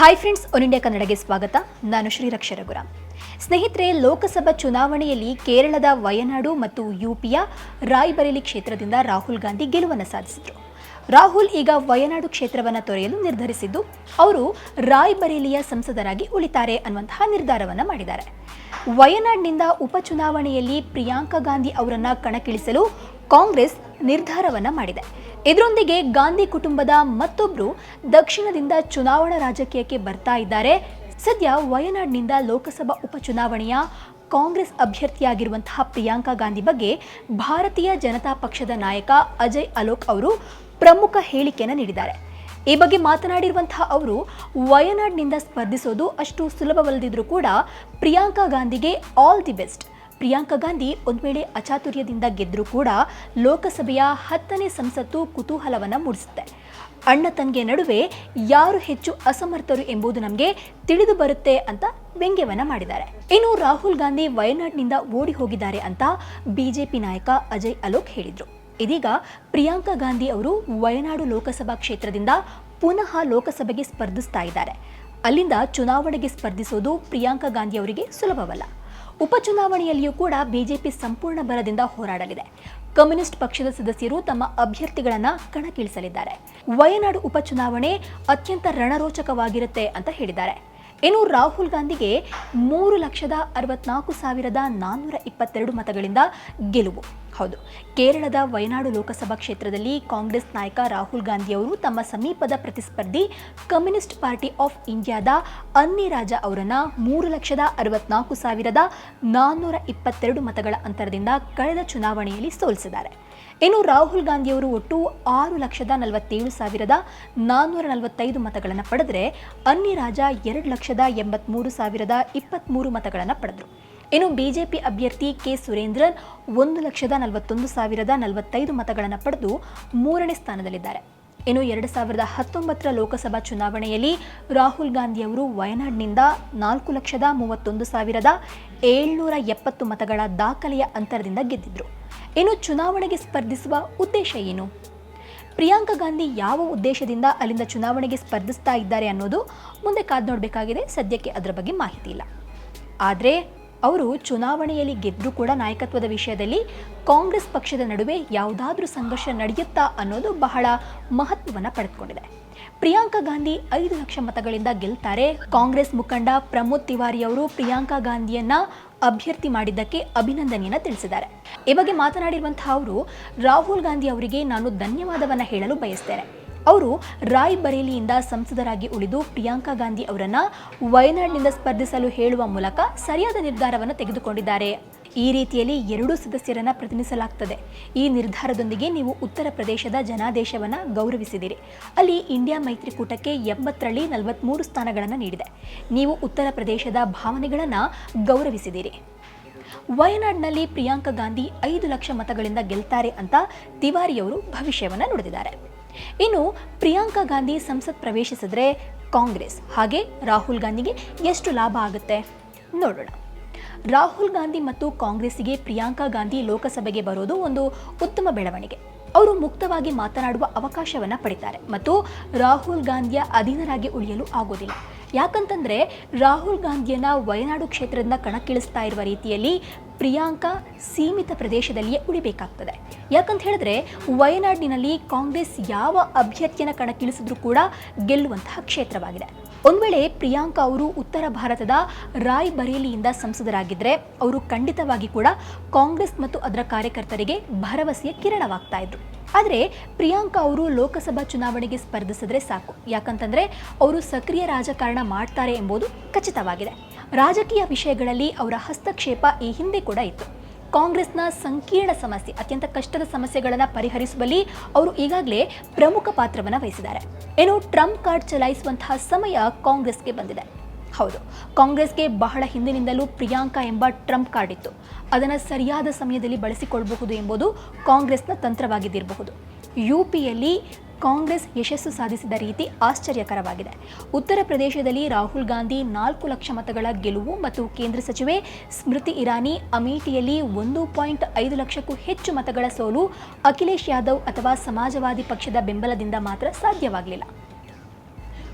Hi friends one India ಕನ್ನಡಗೆ ಸ್ವಾಗತ ನಾನು ಶ್ರೀರಕ್ಷ ಸ್ನೇಹಿತರೆ ಲೋಕಸಭಾ ಚುನಾವಣೆಯಲ್ಲಿ ಕೇರಳದ ವಯನಾಡು ಮತ್ತು ಯುಪಿಯ ರಾಯ್ಬರೇಲಿ ಕ್ಷೇತ್ರದಿಂದ ರಾಹುಲ್ ಗಾಂಧಿ ಗೆಲುವನ್ನು ಸಾಧಿಸಿದರು ರಾಹುಲ್ ಈಗ ವಯನಾಡು ಕ್ಷೇತ್ರವನ್ನು ತೊರೆಯಲು ನಿರ್ಧರಿಸಿದ್ದು ಅವರು ರಾಯ್ಬರೇಲಿಯ ಸಂಸದರಾಗಿ ಉಳಿತಾರೆ ಅನ್ನುವಂತಹ ನಿರ್ಧಾರವನ್ನು ಮಾಡಿದ್ದಾರೆ ವಯನಾಡ್ನಿಂದ ಉಪಚುನಾವಣೆಯಲ್ಲಿ ಪ್ರಿಯಾಂಕಾ ಗಾಂಧಿ ಅವರನ್ನು ಕಣಕ್ಕಿಳಿಸಲು ಕಾಂಗ್ರೆಸ್ ನಿರ್ಧಾರವನ್ನು ಮಾಡಿದೆ ಇದರೊಂದಿಗೆ ಗಾಂಧಿ ಕುಟುಂಬದ ಮತ್ತೊಬ್ಬರು ದಕ್ಷಿಣದಿಂದ ಚುನಾವಣಾ ರಾಜಕೀಯಕ್ಕೆ ಬರ್ತಾ ಇದ್ದಾರೆ. ಸದ್ಯ ವಯನಾಡ್ನಿಂದ ಲೋಕಸಭಾ ಉಪಚುನಾವಣೆಯ ಕಾಂಗ್ರೆಸ್ ಅಭ್ಯರ್ಥಿಯಾಗಿರುವಂತಹ ಪ್ರಿಯಾಂಕಾ ಗಾಂಧಿ ಬಗ್ಗೆ ಭಾರತೀಯ ಜನತಾ ಪಕ್ಷದ ನಾಯಕ ಅಜಯ್ ಅಲೋಕ್ ಅವರು ಪ್ರಮುಖ ಹೇಳಿಕೆಯನ್ನು ನೀಡಿದ್ದಾರೆ. ಈ ಬಗ್ಗೆ ಮಾತನಾಡಿರುವಂತಹ ಅವರು, ವಯನಾಡ್ನಿಂದ ಸ್ಪರ್ಧಿಸೋದು ಅಷ್ಟು ಸುಲಭವಲ್ಲದಿದ್ದರೂ ಕೂಡ ಪ್ರಿಯಾಂಕಾ ಗಾಂಧಿಗೆ all the best. Priyanka Gandhi ಒಂದು ವೇಳೆ ಅಚಾತುರ್ಯದಿಂದ ಗೆದ್ದರೂ ಕೂಡ ಲೋಕಸಭೆಯ ಹತ್ತನೇ ಸಂಸತ್ತು ಕುತೂಹಲವನ್ನು ಮೂಡಿಸುತ್ತೆ. ಅಣ್ಣ ತಂಗಿಯ ನಡುವೆ ಯಾರು ಹೆಚ್ಚು ಅಸಮರ್ಥರು ಎಂಬುದು ನಮಗೆ ತಿಳಿದು ಬರುತ್ತೆ ಅಂತ ವ್ಯಂಗ್ಯವನ್ನ ಮಾಡಿದ್ದಾರೆ. ಇನ್ನು ರಾಹುಲ್ ಗಾಂಧಿ ವಯನಾಡ್ನಿಂದ ಓಡಿ ಹೋಗಿದ್ದಾರೆ ಅಂತ ಬಿಜೆಪಿ ನಾಯಕ ಅಜಯ್ ಅಲೋಕ್ ಹೇಳಿದ್ರು. ಇದೀಗ ಪ್ರಿಯಾಂಕಾ ಗಾಂಧಿ ಅವರು ವಯನಾಡು ಲೋಕಸಭಾ ಕ್ಷೇತ್ರದಿಂದ ಪುನಃ ಲೋಕಸಭೆಗೆ ಸ್ಪರ್ಧಿಸ್ತಾ ಇದ್ದಾರೆ. ಅಲ್ಲಿಂದ ಚುನಾವಣೆಗೆ ಸ್ಪರ್ಧಿಸೋದು ಪ್ರಿಯಾಂಕಾ ಗಾಂಧಿ ಅವರಿಗೆ ಸುಲಭವಲ್ಲ. ಉಪಚುನಾವಣೆಯಲ್ಲಿಯೂ ಕೂಡ ಬಿಜೆಪಿ ಸಂಪೂರ್ಣ ಬಲದಿಂದ ಹೋರಾಡಲಿದೆ. ಕಮ್ಯುನಿಸ್ಟ್ ಪಕ್ಷದ ಸದಸ್ಯರು ತಮ್ಮ ಅಭ್ಯರ್ಥಿಗಳನ್ನ ಕಣಕ್ಕಿಳಿಸಲಿದ್ದಾರೆ. ವಯನಾಡು ಉಪಚುನಾವಣೆ ಅತ್ಯಂತ ರಣರೋಚಕವಾಗಿರುತ್ತೆ ಅಂತ ಹೇಳಿದ್ದಾರೆ. ಇನ್ನು ರಾಹುಲ್ ಗಾಂಧಿಗೆ ಮೂರು ಲಕ್ಷದ ಅರವತ್ನಾಲ್ಕು ಸಾವಿರದ ನಾನ್ನೂರ ಇಪ್ಪತ್ತೆರಡು ಮತಗಳಿಂದ ಗೆಲುವು. ಹೌದು. ಕೇರಳದ ವಯನಾಡು ಲೋಕಸಭಾ ಕ್ಷೇತ್ರದಲ್ಲಿ ಕಾಂಗ್ರೆಸ್ ನಾಯಕ ರಾಹುಲ್ ಗಾಂಧಿ ಅವರು ತಮ್ಮ ಸಮೀಪದ ಪ್ರತಿಸ್ಪರ್ಧಿ ಕಮ್ಯುನಿಸ್ಟ್ ಪಾರ್ಟಿ ಆಫ್ ಇಂಡಿಯಾದ ಅನ್ನಿ ರಾಜ ಅವರನ್ನು ಮೂರು ಲಕ್ಷದ ಅರವತ್ನಾಲ್ಕು ಸಾವಿರದ ನಾನ್ನೂರ ಇಪ್ಪತ್ತೆರಡು ಮತಗಳ ಅಂತರದಿಂದ ಕಳೆದ ಚುನಾವಣೆಯಲ್ಲಿ ಸೋಲಿಸಿದ್ದಾರೆ. ಇನ್ನು ರಾಹುಲ್ ಗಾಂಧಿಯವರು ಒಟ್ಟು ಆರು ಲಕ್ಷದ ನಲವತ್ತೇಳು ಸಾವಿರದ ನಾನ್ನೂರ ನಲವತ್ತೈದು ಮತಗಳನ್ನು ಪಡೆದರೆ ಅನ್ನಿ ರಾಜ ಎರಡು ಲಕ್ಷದ ಎಂಬತ್ಮೂರು ಸಾವಿರದ ಇಪ್ಪತ್ತ್ಮೂರು ಮತಗಳನ್ನು ಪಡೆದರು. ಇನ್ನು ಬಿಜೆಪಿ ಅಭ್ಯರ್ಥಿ ಕೆ ಸುರೇಂದ್ರನ್ ಒಂದು ಲಕ್ಷದ ನಲವತ್ತೊಂದು ಸಾವಿರದ ನಲವತ್ತೈದು ಮತಗಳನ್ನು ಪಡೆದು ಮೂರನೇ ಸ್ಥಾನದಲ್ಲಿದ್ದಾರೆ. ಇನ್ನು ಎರಡು ಸಾವಿರದ ಹತ್ತೊಂಬತ್ತರ ಲೋಕಸಭಾ ಚುನಾವಣೆಯಲ್ಲಿ ರಾಹುಲ್ ಗಾಂಧಿ ಅವರು ವಯನಾಡ್ನಿಂದ ನಾಲ್ಕು ಲಕ್ಷದ ಮೂವತ್ತೊಂದು ಸಾವಿರದ ಏಳ್ನೂರ ಎಪ್ಪತ್ತು ಮತಗಳ ದಾಖಲೆಯ ಅಂತರದಿಂದ ಗೆದ್ದಿದ್ರು. ಇನ್ನು ಚುನಾವಣೆಗೆ ಸ್ಪರ್ಧಿಸುವ ಉದ್ದೇಶ ಏನು? ಪ್ರಿಯಾಂಕಾ ಗಾಂಧಿ ಯಾವ ಉದ್ದೇಶದಿಂದ ಅಲ್ಲಿಂದ ಚುನಾವಣೆಗೆ ಸ್ಪರ್ಧಿಸ್ತಾ ಇದ್ದಾರೆ ಅನ್ನೋದು ಮುಂದೆ ಕಾದು ನೋಡಬೇಕಾಗಿದೆ. ಸದ್ಯಕ್ಕೆ ಅದರ ಬಗ್ಗೆ ಮಾಹಿತಿ ಇಲ್ಲ. ಆದರೆ ಅವರು ಚುನಾವಣೆಯಲ್ಲಿ ಗೆದ್ದರೂ ಕೂಡ ನಾಯಕತ್ವದ ವಿಷಯದಲ್ಲಿ ಕಾಂಗ್ರೆಸ್ ಪಕ್ಷದ ನಡುವೆ ಯಾವುದಾದ್ರೂ ಸಂಘರ್ಷ ನಡೆಯುತ್ತಾ ಅನ್ನೋದು ಬಹಳ ಮಹತ್ವವನ್ನು ಪಡೆದುಕೊಂಡಿದೆ. ಪ್ರಿಯಾಂಕಾ ಗಾಂಧಿ ಐದು ಲಕ್ಷ ಮತಗಳಿಂದ ಗೆಲ್ತಾರೆ. ಕಾಂಗ್ರೆಸ್ ಮುಖಂಡ ಪ್ರಮೋದ್ ತಿವಾರಿ ಅವರು ಪ್ರಿಯಾಂಕಾ ಗಾಂಧಿಯನ್ನ ಅಭ್ಯರ್ಥಿ ಮಾಡಿದ್ದಕ್ಕೆ ಅಭಿನಂದನೆಯನ್ನ ತಿಳಿಸಿದ್ದಾರೆ. ಈ ಬಗ್ಗೆ ಮಾತನಾಡಿರುವಂತಹ ಅವರು, ರಾಹುಲ್ ಗಾಂಧಿ ಅವರಿಗೆ ನಾನು ಧನ್ಯವಾದವನ್ನ ಹೇಳಲು ಬಯಸ್ತೇನೆ. ಅವರು ರಾಯ್ ಬರೇಲಿಯಿಂದ ಸಂಸದರಾಗಿ ಉಳಿದು ಪ್ರಿಯಾಂಕಾ ಗಾಂಧಿ ಅವರನ್ನ ವಯನಾಡ್ನಿಂದ ಸ್ಪರ್ಧಿಸಲು ಹೇಳುವ ಮೂಲಕ ಸರಿಯಾದ ನಿರ್ಧಾರವನ್ನು ತೆಗೆದುಕೊಂಡಿದ್ದಾರೆ. ಈ ರೀತಿಯಲ್ಲಿ ಎರಡೂ ಸದಸ್ಯರನ್ನ ಪ್ರತಿನಿಧಿಸಲಾಗ್ತದೆ. ಈ ನಿರ್ಧಾರದೊಂದಿಗೆ ನೀವು ಉತ್ತರ ಪ್ರದೇಶದ ಜನಾದೇಶವನ್ನ ಗೌರವಿಸಿದಿರಿ. ಅಲ್ಲಿ ಇಂಡಿಯಾ ಮೈತ್ರಿಕೂಟಕ್ಕೆ ಎಂಬತ್ತರಲ್ಲಿ ನಲವತ್ತ್ಮೂರು ಸ್ಥಾನಗಳನ್ನು ನೀಡಿದೆ. ನೀವು ಉತ್ತರ ಪ್ರದೇಶದ ಭಾವನೆಗಳನ್ನು ಗೌರವಿಸಿದಿರಿ. ವಯನಾಡ್ನಲ್ಲಿ ಪ್ರಿಯಾಂಕಾ ಗಾಂಧಿ ಐದು ಲಕ್ಷ ಮತಗಳಿಂದ ಗೆಲ್ತಾರೆ ಅಂತ ತಿವಾರಿಯವರು ಭವಿಷ್ಯವನ್ನು ನುಡಿದಿದ್ದಾರೆ. ಇನ್ನು ಪ್ರಿಯಾಂಕಾ ಗಾಂಧಿ ಸಂಸತ್ ಪ್ರವೇಶಿಸಿದ್ರೆ ಕಾಂಗ್ರೆಸ್, ಹಾಗೆ ರಾಹುಲ್ ಗಾಂಧಿಗೆ ಎಷ್ಟು ಲಾಭ ಆಗುತ್ತೆ? ನೋಡೋಣ. ರಾಹುಲ್ ಗಾಂಧಿ ಮತ್ತು ಕಾಂಗ್ರೆಸ್ಸಿಗೆ ಪ್ರಿಯಾಂಕಾ ಗಾಂಧಿ ಲೋಕಸಭೆಗೆ ಬರೋದು ಒಂದು ಉತ್ತಮ ಬೆಳವಣಿಗೆ. ಅವರು ಮುಕ್ತವಾಗಿ ಮಾತನಾಡುವ ಅವಕಾಶವನ್ನು ಪಡಿತಾರೆ ಮತ್ತು ರಾಹುಲ್ ಗಾಂಧಿಯ ಅಧೀನರಾಗಿ ಉಳಿಯಲು ಆಗೋದಿಲ್ಲ. ಯಾಕಂತಂದ್ರೆ ರಾಹುಲ್ ಗಾಂಧಿಯನ್ನು ವಯನಾಡು ಕ್ಷೇತ್ರದಿಂದ ಕಣಕ್ಕಿಳಿಸ್ತಾ ಇರುವ ರೀತಿಯಲ್ಲಿ ಪ್ರಿಯಾಂಕಾ ಸೀಮಿತ ಪ್ರದೇಶದಲ್ಲಿಯೇ ಉಳಿಬೇಕಾಗ್ತದೆ. ಯಾಕಂತ ಹೇಳಿದ್ರೆ ವಯನಾಡಿನಲ್ಲಿ ಕಾಂಗ್ರೆಸ್ ಯಾವ ಅಭ್ಯರ್ಥಿಯನ್ನು ಕಣಕ್ಕಿಳಿಸಿದ್ರೂ ಕೂಡ ಗೆಲ್ಲುವಂತಹ ಕ್ಷೇತ್ರವಾಗಿದೆ. ಒಂದು ವೇಳೆ ಪ್ರಿಯಾಂಕಾ ಅವರು ಉತ್ತರ ಭಾರತದ ರಾಯ್ ಬರೇಲಿಯಿಂದ ಸಂಸದರಾಗಿದ್ದರೆ ಅವರು ಖಂಡಿತವಾಗಿ ಕೂಡ ಕಾಂಗ್ರೆಸ್ ಮತ್ತು ಅದರ ಕಾರ್ಯಕರ್ತರಿಗೆ ಭರವಸೆಯ ಕಿರಣವಾಗ್ತಾ ಇದ್ರು. ಆದರೆ ಪ್ರಿಯಾಂಕಾ ಅವರು ಲೋಕಸಭಾ ಚುನಾವಣೆಗೆ ಸ್ಪರ್ಧಿಸಿದ್ರೆ ಸಾಕು. ಯಾಕಂತಂದರೆ ಅವರು ಸಕ್ರಿಯ ರಾಜಕಾರಣ ಮಾಡ್ತಾರೆ ಎಂಬುದು ಖಚಿತವಾಗಿದೆ. ರಾಜಕೀಯ ವಿಷಯಗಳಲ್ಲಿ ಅವರ ಹಸ್ತಕ್ಷೇಪ ಈ ಹಿಂದೆ ಕೂಡ ಇತ್ತು. ಕಾಂಗ್ರೆಸ್ನ ಸಂಕೀರ್ಣ ಸಮಸ್ಯೆ, ಅತ್ಯಂತ ಕಷ್ಟದ ಸಮಸ್ಯೆಗಳನ್ನು ಪರಿಹರಿಸುವಲ್ಲಿ ಅವರು ಈಗಾಗಲೇ ಪ್ರಮುಖ ಪಾತ್ರವನ್ನು ವಹಿಸಿದ್ದಾರೆ. ಏನು, ಟ್ರಂಪ್ ಕಾರ್ಡ್ ಚಲಾಯಿಸುವಂತಹ ಸಮಯ ಕಾಂಗ್ರೆಸ್ಗೆ ಬಂದಿದೆ. ಹೌದು, ಕಾಂಗ್ರೆಸ್ಗೆ ಬಹಳ ಹಿಂದಿನಿಂದಲೂ ಪ್ರಿಯಾಂಕಾ ಎಂಬ ಟ್ರಂಪ್ ಕಾರ್ಡ್ ಇತ್ತು. ಅದನ್ನು ಸರಿಯಾದ ಸಮಯದಲ್ಲಿ ಬಳಸಿಕೊಳ್ಳಬಹುದು ಎಂಬುದು ಕಾಂಗ್ರೆಸ್ನ ತಂತ್ರವಾಗಿದ್ದಿರಬಹುದು. ಯು ಪಿಯಲ್ಲಿ ಕಾಂಗ್ರೆಸ್ ಯಶಸ್ಸು ಸಾಧಿಸಿದ ರೀತಿ ಆಶ್ಚರ್ಯಕರವಾಗಿದೆ. ಉತ್ತರ ಪ್ರದೇಶದಲ್ಲಿ ರಾಹುಲ್ ಗಾಂಧಿ ನಾಲ್ಕು ಲಕ್ಷ ಮತಗಳ ಗೆಲುವು ಮತ್ತು ಕೇಂದ್ರ ಸಚಿವೆ ಸ್ಮೃತಿ ಇರಾನಿ ಅಮೇಠಿಯಲ್ಲಿ ಒಂದು ಪಾಯಿಂಟ್ ಐದು ಲಕ್ಷಕ್ಕೂ ಹೆಚ್ಚು ಮತಗಳ ಸೋಲು, ಅಖಿಲೇಶ್ ಯಾದವ್ ಅಥವಾ ಸಮಾಜವಾದಿ ಪಕ್ಷದ ಬೆಂಬಲದಿಂದ ಮಾತ್ರ ಸಾಧ್ಯವಾಗಲಿಲ್ಲ.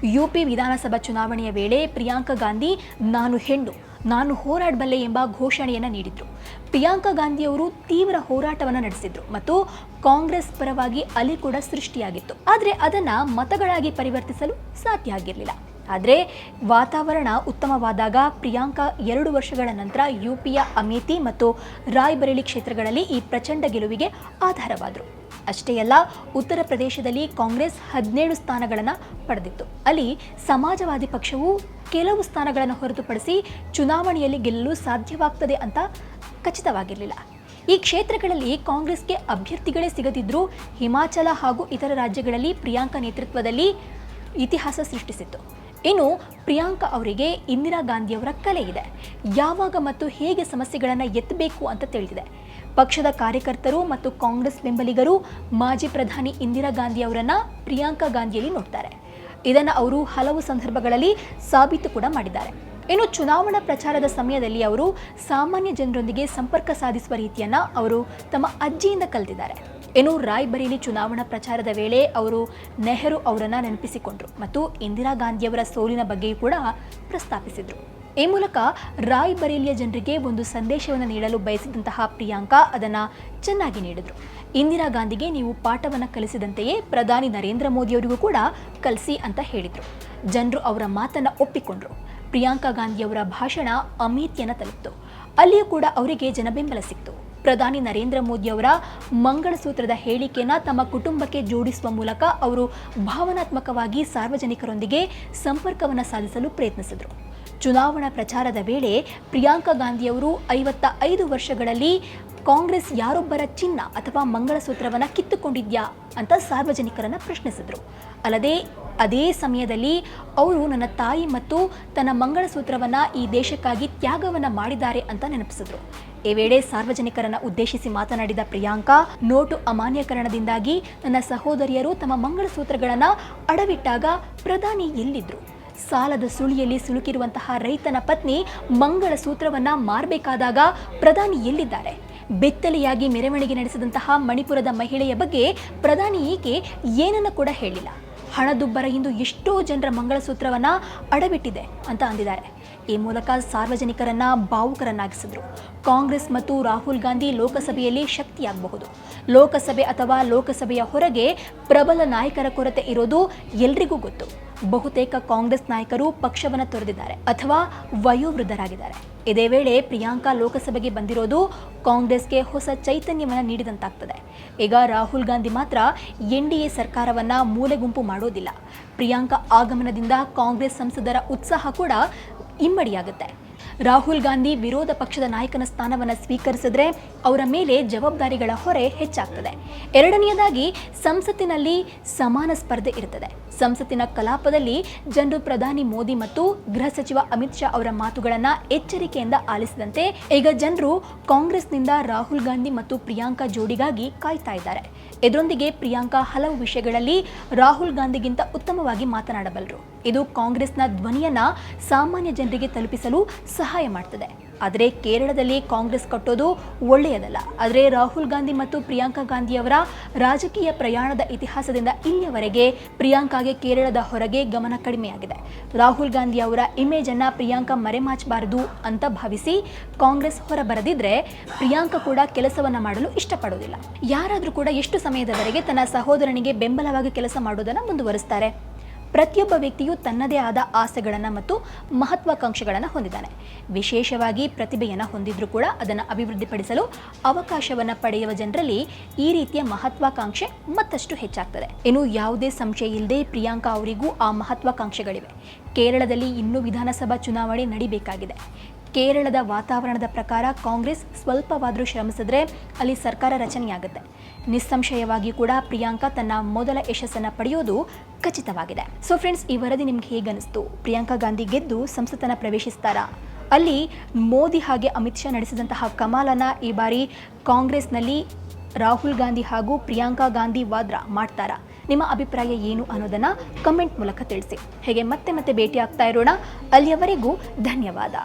ಯುಪಿ ವಿಧಾನಸಭಾ ಚುನಾವಣೆಯ ವೇಳೆ ಪ್ರಿಯಾಂಕಾ ಗಾಂಧಿ ನಾನು ಹೆಣ್ಣು ನಾನು ಹೋರಾಡಬಲ್ಲೆ ಎಂಬ ಘೋಷಣೆಯನ್ನು ನೀಡಿದ್ರು. ಪ್ರಿಯಾಂಕಾ ಗಾಂಧಿಯವರು ತೀವ್ರ ಹೋರಾಟವನ್ನು ನಡೆಸಿದ್ರು ಮತ್ತು ಕಾಂಗ್ರೆಸ್ ಪರವಾಗಿ ಅಲಿ ಕೂಡ ಸೃಷ್ಟಿಯಾಗಿತ್ತು. ಆದರೆ ಅದನ್ನು ಮತಗಳಾಗಿ ಪರಿವರ್ತಿಸಲು ಸಾಧ್ಯ ಆಗಿರಲಿಲ್ಲ. ಆದರೆ ವಾತಾವರಣ ಉತ್ತಮವಾದಾಗ ಪ್ರಿಯಾಂಕಾ ಎರಡು ವರ್ಷಗಳ ನಂತರ ಯುಪಿಯ ಅಮೇಥಿ ಮತ್ತು ರಾಯ್ಬರೇಲಿ ಕ್ಷೇತ್ರಗಳಲ್ಲಿ ಈ ಪ್ರಚಂಡ ಗೆಲುವಿಗೆ ಆಧಾರವಾದರು. ಅಷ್ಟೇ ಅಲ್ಲ, ಉತ್ತರ ಪ್ರದೇಶದಲ್ಲಿ ಕಾಂಗ್ರೆಸ್ ಹದಿನೇಳು ಸ್ಥಾನಗಳನ್ನು ಪಡೆದಿತ್ತು. ಅಲ್ಲಿ ಸಮಾಜವಾದಿ ಪಕ್ಷವು ಕೆಲವು ಸ್ಥಾನಗಳನ್ನು ಹೊರತುಪಡಿಸಿ ಚುನಾವಣೆಯಲ್ಲಿ ಗೆಲ್ಲಲು ಸಾಧ್ಯವಾಗ್ತದೆ ಅಂತ ಖಚಿತವಾಗಿರಲಿಲ್ಲ. ಈ ಕ್ಷೇತ್ರಗಳಲ್ಲಿ ಕಾಂಗ್ರೆಸ್ಗೆ ಅಭ್ಯರ್ಥಿಗಳೇ ಸಿಗದಿದ್ದರೂ ಹಿಮಾಚಲ ಹಾಗೂ ಇತರ ರಾಜ್ಯಗಳಲ್ಲಿ ಪ್ರಿಯಾಂಕಾ ನೇತೃತ್ವದಲ್ಲಿ ಇತಿಹಾಸ ಸೃಷ್ಟಿಸಿತ್ತು. ಇನ್ನು ಪ್ರಿಯಾಂಕಾ ಅವರಿಗೆ ಇಂದಿರಾ ಗಾಂಧಿಯವರ ಕಲೆ ಇದೆ. ಯಾವಾಗ ಮತ್ತು ಹೇಗೆ ಸಮಸ್ಯೆಗಳನ್ನು ಎತ್ತಬೇಕು ಅಂತ ತಿಳಿದಿದೆ. ಪಕ್ಷದ ಕಾರ್ಯಕರ್ತರು ಮತ್ತು ಕಾಂಗ್ರೆಸ್ ಬೆಂಬಲಿಗರು ಮಾಜಿ ಪ್ರಧಾನಿ ಇಂದಿರಾ ಗಾಂಧಿ ಅವರನ್ನ ಪ್ರಿಯಾಂಕಾ ಗಾಂಧಿಯಲ್ಲಿ ನೋಡ್ತಾರೆ. ಇದನ್ನು ಅವರು ಹಲವು ಸಂದರ್ಭಗಳಲ್ಲಿ ಸಾಬೀತು ಕೂಡ ಮಾಡಿದ್ದಾರೆ. ಇನ್ನು ಚುನಾವಣಾ ಪ್ರಚಾರದ ಸಮಯದಲ್ಲಿ ಅವರು ಸಾಮಾನ್ಯ ಜನರೊಂದಿಗೆ ಸಂಪರ್ಕ ಸಾಧಿಸುವ ರೀತಿಯನ್ನ ಅವರು ತಮ್ಮ ಅಜ್ಜಿಯಿಂದ ಕಲಿತಿದ್ದಾರೆ. ಇನ್ನು ರಾಯ್ಬರೇಲಿ ಚುನಾವಣಾ ಪ್ರಚಾರದ ವೇಳೆ ಅವರು ನೆಹರು ಅವರನ್ನು ನೆನಪಿಸಿಕೊಂಡರು ಮತ್ತು ಇಂದಿರಾ ಗಾಂಧಿಯವರ ಸೋಲಿನ ಬಗ್ಗೆಯೂ ಕೂಡ ಪ್ರಸ್ತಾಪಿಸಿದ್ರು. ಈ ಮೂಲಕ ರಾಯ್ಬರೇಲಿಯ ಜನರಿಗೆ ಒಂದು ಸಂದೇಶವನ್ನು ನೀಡಲು ಬಯಸಿದಂತಹ ಪ್ರಿಯಾಂಕಾ ಅದನ್ನು ಚೆನ್ನಾಗಿ ನೀಡಿದರು. ಇಂದಿರಾ ಗಾಂಧಿಗೆ ನೀವು ಪಾಠವನ್ನು ಕಲಿಸಿದಂತೆಯೇ ಪ್ರಧಾನಿ ನರೇಂದ್ರ ಮೋದಿಯವರಿಗೂ ಕೂಡ ಕಲಿಸಿ ಅಂತ ಹೇಳಿದರು. ಜನರು ಅವರ ಮಾತನ್ನು ಒಪ್ಪಿಕೊಂಡ್ರು. ಪ್ರಿಯಾಂಕಾ ಗಾಂಧಿಯವರ ಭಾಷಣ ಅಮೇಥಿಯನ್ನು ತಲುಪಿತು. ಅಲ್ಲಿಯೂ ಕೂಡ ಅವರಿಗೆ ಜನಬೆಂಬಲ ಸಿಕ್ತು. ಪ್ರಧಾನಿ ನರೇಂದ್ರ ಮೋದಿಯವರ ಮಂಗಳಸೂತ್ರದ ಹೇಳಿಕೆಯನ್ನು ತಮ್ಮ ಕುಟುಂಬಕ್ಕೆ ಜೋಡಿಸುವ ಮೂಲಕ ಅವರು ಭಾವನಾತ್ಮಕವಾಗಿ ಸಾರ್ವಜನಿಕರೊಂದಿಗೆ ಸಂಪರ್ಕವನ್ನು ಸಾಧಿಸಲು ಪ್ರಯತ್ನಿಸಿದರು. ಚುನಾವಣಾ ಪ್ರಚಾರದ ವೇಳೆ ಪ್ರಿಯಾಂಕಾ ಗಾಂಧಿಯವರು ಐವತ್ತ ಐದು ವರ್ಷಗಳಲ್ಲಿ ಕಾಂಗ್ರೆಸ್ ಯಾರೊಬ್ಬರ ಚಿನ್ನ ಅಥವಾ ಮಂಗಳಸೂತ್ರವನ್ನು ಕಿತ್ತುಕೊಂಡಿದ್ಯಾ ಅಂತ ಸಾರ್ವಜನಿಕರನ್ನು ಪ್ರಶ್ನಿಸಿದರು. ಅಲ್ಲದೆ ಅದೇ ಸಮಯದಲ್ಲಿ ಅವರು ನನ್ನ ತಾಯಿ ಮತ್ತು ತನ್ನ ಮಂಗಳಸೂತ್ರವನ್ನು ಈ ದೇಶಕ್ಕಾಗಿ ತ್ಯಾಗವನ್ನು ಮಾಡಿದ್ದಾರೆ ಅಂತ ನೆನಪಿಸಿದ್ರು. ಈ ವೇಳೆ ಸಾರ್ವಜನಿಕರನ್ನು ಉದ್ದೇಶಿಸಿ ಮಾತನಾಡಿದ ಪ್ರಿಯಾಂಕಾ, ನೋಟು ಅಮಾನ್ಯಕರಣದಿಂದಾಗಿ ನನ್ನ ಸಹೋದರಿಯರು ತಮ್ಮ ಮಂಗಳಸೂತ್ರಗಳನ್ನು ಅಡವಿಟ್ಟಾಗ ಪ್ರಧಾನಿ ಎಲ್ಲಿದ್ರು? ಸಾಲದ ಸುಳಿಯಲ್ಲಿ ಸಿಲುಕಿರುವಂತಹ ರೈತನ ಪತ್ನಿ ಮಂಗಳ ಸೂತ್ರವನ್ನ ಮಾರಬೇಕಾದಾಗ ಪ್ರಧಾನಿ ಎಲ್ಲಿದ್ದಾರೆ? ಬೆತ್ತಲೆಯಾಗಿ ಮೆರವಣಿಗೆ ನಡೆಸಿದಂತಹ ಮಣಿಪುರದ ಮಹಿಳೆಯ ಬಗ್ಗೆ ಪ್ರಧಾನಿ ಈಕೆ ಏನನ್ನು ಕೂಡ ಹೇಳಿಲ್ಲ. ಹಣದುಬ್ಬರ ಇಂದು ಎಷ್ಟೋ ಜನರ ಮಂಗಳಸೂತ್ರವನ್ನು ಅಡಬಿಟ್ಟಿದೆ ಅಂತ ಅಂದಿದ್ದಾರೆ. ಈ ಮೂಲಕ ಸಾರ್ವಜನಿಕರನ್ನ ಭಾವುಕರನ್ನಾಗಿಸಿದ್ರು ಕಾಂಗ್ರೆಸ್ ಮತ್ತು ರಾಹುಲ್ ಗಾಂಧಿ ಲೋಕಸಭೆಯಲ್ಲಿ ಶಕ್ತಿಯಾಗಬಹುದು. ಲೋಕಸಭೆ ಅಥವಾ ಲೋಕಸಭೆಯ ಹೊರಗೆ ಪ್ರಬಲ ನಾಯಕರ ಕೊರತೆ ಇರೋದು ಎಲ್ರಿಗೂ ಗೊತ್ತು. ಬಹುತೇಕ ಕಾಂಗ್ರೆಸ್ ನಾಯಕರು ಪಕ್ಷವನ್ನು ತೊರೆದಿದ್ದಾರೆ ಅಥವಾ ವಯೋವೃದ್ಧರಾಗಿದ್ದಾರೆ. ಇದೇ ವೇಳೆ ಪ್ರಿಯಾಂಕಾ ಲೋಕಸಭೆಗೆ ಬಂದಿರೋದು ಕಾಂಗ್ರೆಸ್ಗೆ ಹೊಸ ಚೈತನ್ಯವನ್ನು ನೀಡಿದಂತಾಗ್ತದೆ. ಈಗ ರಾಹುಲ್ ಗಾಂಧಿ ಮಾತ್ರ ಎನ್ ಡಿ ಎ ಸರ್ಕಾರವನ್ನು ಮೂಲೆಗುಂಪು ಮಾಡೋದಿಲ್ಲ. ಪ್ರಿಯಾಂಕಾ ಆಗಮನದಿಂದ ಕಾಂಗ್ರೆಸ್ ಸಂಸದರ ಉತ್ಸಾಹ ಕೂಡ ಇಮ್ಮಡಿಯಾಗುತ್ತೆ. ರಾಹುಲ್ ಗಾಂಧಿ ವಿರೋಧ ಪಕ್ಷದ ನಾಯಕನ ಸ್ಥಾನವನ್ನು ಸ್ವೀಕರಿಸಿದ್ರೆ ಅವರ ಮೇಲೆ ಜವಾಬ್ದಾರಿಗಳ ಹೊರೆ ಹೆಚ್ಚಾಗ್ತದೆ. ಎರಡನೆಯದಾಗಿ ಸಂಸತ್ತಿನಲ್ಲಿ ಸಮಾನ ಸ್ಪರ್ಧೆ ಇರುತ್ತದೆ ಸಂಸತ್ತಿನ ಕಲಾಪದಲ್ಲಿ ಜನರು ಪ್ರಧಾನಿ ಮೋದಿ ಮತ್ತು ಗೃಹ ಸಚಿವ ಅಮಿತ್ ಶಾ ಅವರ ಮಾತುಗಳನ್ನು ಎಚ್ಚರಿಕೆಯಿಂದ ಆಲಿಸಿದಂತೆ ಈಗ ಜನರು ಕಾಂಗ್ರೆಸ್ನಿಂದ ರಾಹುಲ್ ಗಾಂಧಿ ಮತ್ತು ಪ್ರಿಯಾಂಕಾ ಜೋಡಿಗಾಗಿ ಕಾಯ್ತಾ ಇದ್ದಾರೆ. ಇದರೊಂದಿಗೆ ಪ್ರಿಯಾಂಕಾ ಹಲವು ವಿಷಯಗಳಲ್ಲಿ ರಾಹುಲ್ ಗಾಂಧಿಗಿಂತ ಉತ್ತಮವಾಗಿ ಮಾತನಾಡಬಲ್ಲರು. ಇದು ಕಾಂಗ್ರೆಸ್ನ ಧ್ವನಿಯನ್ನ ಸಾಮಾನ್ಯ ಜನರಿಗೆ ತಲುಪಿಸಲು ಸಹಾಯ ಮಾಡ್ತದೆ. ಆದರೆ ಕೇರಳದಲ್ಲಿ ಕಾಂಗ್ರೆಸ್ ಕಟ್ಟೋದು ಒಳ್ಳೆಯದಲ್ಲ. ಆದರೆ ರಾಹುಲ್ ಗಾಂಧಿ ಮತ್ತು ಪ್ರಿಯಾಂಕಾ ಗಾಂಧಿಯವರ ರಾಜಕೀಯ ಪ್ರಯಾಣದ ಇತಿಹಾಸದಿಂದ ಇಲ್ಲಿಯವರೆಗೆ ಪ್ರಿಯಾಂಕಾಗೆ ಕೇರಳದ ಹೊರಗೆ ಗಮನ ಕಡಿಮೆಯಾಗಿದೆ ರಾಹುಲ್ ಗಾಂಧಿ ಅವರ ಇಮೇಜ್ ಅನ್ನ ಪ್ರಿಯಾಂಕಾ ಮರೆಮಾಚಬಾರದು ಅಂತ ಭಾವಿಸಿ ಕಾಂಗ್ರೆಸ್ ಹೊರಬರದಿದ್ರೆ ಪ್ರಿಯಾಂಕಾ ಕೂಡ ಕೆಲಸವನ್ನ ಮಾಡಲು ಇಷ್ಟಪಡೋದಿಲ್ಲ. ಯಾರಾದರೂ ಕೂಡ ಎಷ್ಟು ಸಮಯದವರೆಗೆ ತನ್ನ ಸಹೋದರನಿಗೆ ಬೆಂಬಲವಾಗಿ ಕೆಲಸ ಮಾಡೋದನ್ನು ಮುಂದುವರಿಸ್ತಾರೆ? ಪ್ರತಿಯೊಬ್ಬ ವ್ಯಕ್ತಿಯು ತನ್ನದೇ ಆದ ಆಸೆಗಳನ್ನು ಮತ್ತು ಮಹತ್ವಾಕಾಂಕ್ಷೆಗಳನ್ನು ಹೊಂದಿದ್ದಾನೆ. ವಿಶೇಷವಾಗಿ ಪ್ರತಿಭೆಯನ್ನು ಹೊಂದಿದ್ರೂ ಕೂಡ ಅದನ್ನು ಅಭಿವೃದ್ಧಿಪಡಿಸಲು ಅವಕಾಶವನ್ನು ಪಡೆಯುವ ಜನರಲ್ಲಿ ಈ ರೀತಿಯ ಮಹತ್ವಾಕಾಂಕ್ಷೆ ಮತ್ತಷ್ಟು ಹೆಚ್ಚಾಗ್ತದೆ. ಇನ್ನು ಯಾವುದೇ ಸಂಶಯ ಇಲ್ಲದೆ ಪ್ರಿಯಾಂಕಾ ಅವರಿಗೂ ಆ ಮಹತ್ವಾಕಾಂಕ್ಷೆಗಳಿವೆ. ಕೇರಳದಲ್ಲಿ ಇನ್ನೂ ವಿಧಾನಸಭಾ ಚುನಾವಣೆ ನಡಿಬೇಕಾಗಿದೆ. ಕೇರಳದ ವಾತಾವರಣದ ಪ್ರಕಾರ ಕಾಂಗ್ರೆಸ್ ಸ್ವಲ್ಪವಾದರೂ ಶ್ರಮಿಸಿದ್ರೆ ಅಲ್ಲಿ ಸರ್ಕಾರ ರಚನೆಯಾಗುತ್ತೆ. ನಿಸ್ಸಂಶಯವಾಗಿ ಕೂಡ ಪ್ರಿಯಾಂಕಾ ತನ್ನ ಮೊದಲ ಯಶಸ್ಸನ್ನು ಪಡೆಯೋದು ಖಚಿತವಾಗಿದೆ. ಸೊ ಫ್ರೆಂಡ್ಸ್ ಈ ವರದಿ ನಿಮ್ಗೆ ಹೇಗನಿಸ್ತು ಪ್ರಿಯಾಂಕಾ ಗಾಂಧಿ ಗೆದ್ದು ಸಂಸತ್ತನ್ನು ಪ್ರವೇಶಿಸ್ತಾರಾ? ಅಲ್ಲಿ ಮೋದಿ ಹಾಗೆ ಅಮಿತ್ ಶಾ ನಡೆಸಿದಂತಹ ಕಮಾಲನ ಈ ಬಾರಿ ಕಾಂಗ್ರೆಸ್ನಲ್ಲಿ ರಾಹುಲ್ ಗಾಂಧಿ ಹಾಗೂ ಪ್ರಿಯಾಂಕಾ ಗಾಂಧಿ ವಾದ್ರಾ ಮಾಡ್ತಾರಾ? ನಿಮ್ಮ ಅಭಿಪ್ರಾಯ ಏನು ಅನ್ನೋದನ್ನ ಕಮೆಂಟ್ ಮೂಲಕ ತಿಳಿಸಿ. ಹೇಗೆ ಮತ್ತೆ ಮತ್ತೆ ಭೇಟಿ ಆಗ್ತಾ ಇರೋಣ. ಅಲ್ಲಿಯವರೆಗೂ ಧನ್ಯವಾದ.